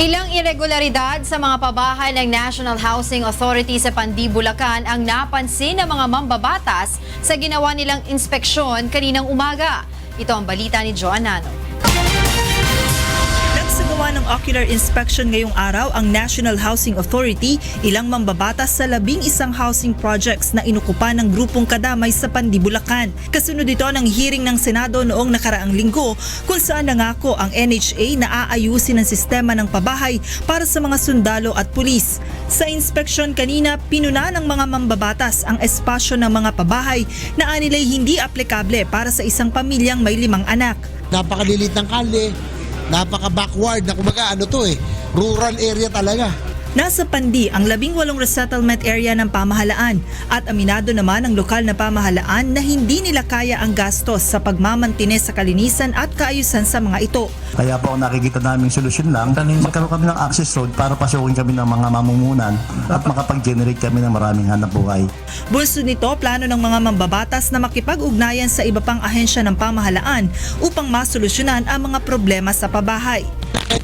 Ilang irregularidad sa mga pabahay ng National Housing Authority sa Pandi, Bulacan ang napansin ng mga mambabatas sa ginawa nilang inspeksyon kaninang umaga. Ito ang balita ni Joan Nano. Nagsagawa ng ocular inspection ngayong araw ang National Housing Authority ilang mambabatas sa labing isang housing projects na inukupa ng grupong kadamay sa Pandi, Bulacan. Kasunod ito ng hearing ng Senado noong nakaraang linggo kung saan nangako ang NHA na aayusin ang sistema ng pabahay para sa mga sundalo at pulis. Sa inspeksyon kanina, pinuna ng mga mambabatas ang espasyo ng mga pabahay na anilay hindi aplikable para sa isang pamilyang may limang anak. napakalilit ng kalye, napaka-backward na kumbaga ano to eh, rural area talaga. Nasa Pandi ang labing walong resettlement area ng pamahalaan at aminado naman ang lokal na pamahalaan na hindi nila kaya ang gastos sa pagmamantine sa kalinisan at kaayusan sa mga ito. Kaya po ang nakikita naming solusyon lang, magkaroon kami ng access road para pasukin kami ng mga mamumunan at makapag-generate kami ng maraming hanap buhay. Bunso nito, plano ng mga mambabatas na makipag-ugnayan sa iba pang ahensya ng pamahalaan upang masolusyonan ang mga problema sa pabahay.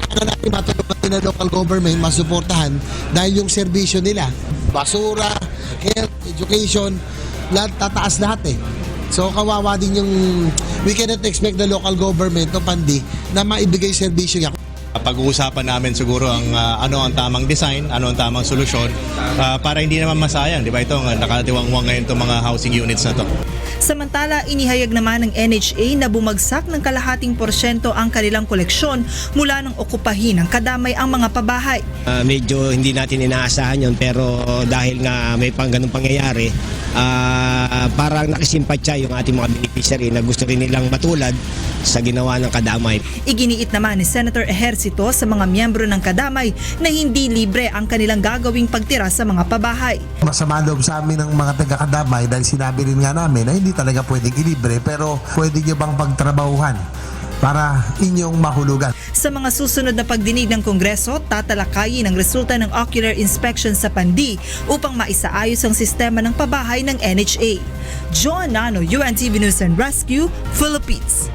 Ano natin matulungan din ng local government, masuportahan dahil yung serbisyo nila, basura, health, education, lahat tataas lahat eh. So kawawa din yung, we cannot expect the local government o pandi na maibigay serbisyo niya. Pag-uusapan namin siguro ang ah, ano ang tamang design, ano ang tamang solusyon ah, para hindi naman masayang, di ba? Ito ang nakatiwangwang ngayon itong mga housing units na to. Samantala, inihayag naman ng NHA na bumagsak ng kalahating porsyento ang kanilang koleksyon mula ng okupahin ng kadamay ang mga pabahay. Ah, medyo hindi natin inaasahan yon pero dahil nga may pang ganung pangyayari, ah, parang nakisimpatya yung ating mga beneficiary na gusto rin nilang matulad sa ginawa ng kadamay. Iginiit naman ni Senator Ejercito sa mga miyembro ng kadamay na hindi libre ang kanilang gagawing pagtira sa mga pabahay. masama loob sa amin ng mga taga-kadamay dahil sinabi rin nga namin na hindi talaga pwedeng ilibre pero pwede nyo bang pagtrabahuhan para inyong mahulugan. Sa mga susunod na pagdinig ng Kongreso, tatalakayin ang resulta ng ocular inspection sa Pandi upang maisaayos ang sistema ng pabahay ng NHA. John Nano, UNTV News and Rescue, Philippines.